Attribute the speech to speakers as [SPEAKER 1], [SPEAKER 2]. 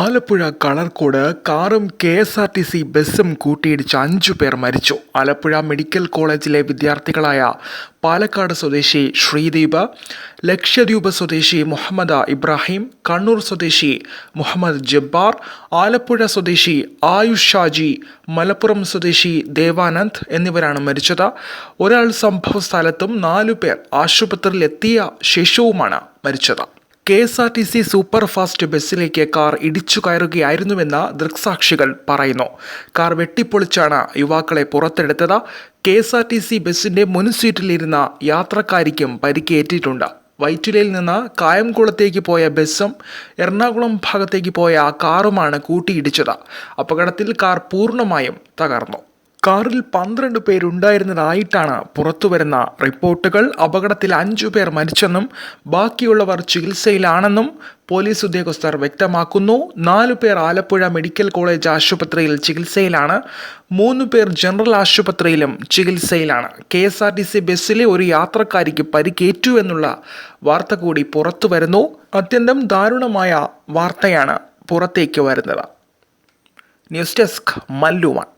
[SPEAKER 1] ആലപ്പുഴ കളർക്കോട് കാറും K S R T C ബസ്സും കൂട്ടിയിടിച്ച് അഞ്ചു പേർ മരിച്ചു. ആലപ്പുഴ മെഡിക്കൽ കോളേജിലെ വിദ്യാർത്ഥികളായ പാലക്കാട് സ്വദേശി ശ്രീദീപ് ലക്ഷദ്വീപ് സ്വദേശി മുഹമ്മദ് ഇബ്രാഹിം കണ്ണൂർ സ്വദേശി മുഹമ്മദ് ജബ്ബാർ ആലപ്പുഴ സ്വദേശി ആയുഷ് ഷാജി മലപ്പുറം സ്വദേശി ദേവാനന്ദ് എന്നിവരാണ് മരിച്ചത്. ഒരാൾ സംഭവ സ്ഥലത്തും നാലു പേർ ആശുപത്രിയിൽ എത്തിയ ശേഷവുമാണ് മരിച്ചത്. K S R T C super fast ബസ്സിലേക്ക് car ഇടിച്ചു കയറുകയായിരുന്നുവെന്ന് ദൃക്സാക്ഷികൾ പറയുന്നു. കാർ വെട്ടിപ്പൊളിച്ചാണ് യുവാക്കളെ പുറത്തെടുത്തത്. K S R T C ബസ്സിന്റെ മുൻ സീറ്റിലിരുന്ന യാത്രക്കാരിക്കും പരിക്കേറ്റിട്ടുണ്ട്. വൈറ്റിലയിൽ നിന്ന് കായംകുളത്തേക്ക് പോയ ബസ്സും എറണാകുളം ഭാഗത്തേക്ക് പോയ കാറുമാണ് കൂട്ടിയിടിച്ചത്. അപകടത്തിൽ കാർ പൂർണമായും തകർന്നു. കാറിൽ പന്ത്രണ്ട് പേരുണ്ടായിരുന്നതായിട്ടാണ് പുറത്തുവരുന്ന റിപ്പോർട്ടുകൾ. അപകടത്തിൽ അഞ്ചു പേർ മരിച്ചെന്നും ബാക്കിയുള്ളവർ ചികിത്സയിലാണെന്നും പോലീസ് ഉദ്യോഗസ്ഥർ വ്യക്തമാക്കുന്നു. നാലു പേർ ആലപ്പുഴ മെഡിക്കൽ കോളേജ് ആശുപത്രിയിൽ ചികിത്സയിലാണ്. മൂന്ന് പേർ ജനറൽ ആശുപത്രിയിലും ചികിത്സയിലാണ്. K S R T C ബസ്സിലെ ഒരു യാത്രക്കാരിക്ക് പരിക്കേറ്റു എന്നുള്ള വാർത്ത കൂടി പുറത്തു വരുന്നു അത്യന്തം ദാരുണമായ വാർത്തയാണ് പുറത്തേക്ക് വരുന്നത്. News desk മല്ലുവൺ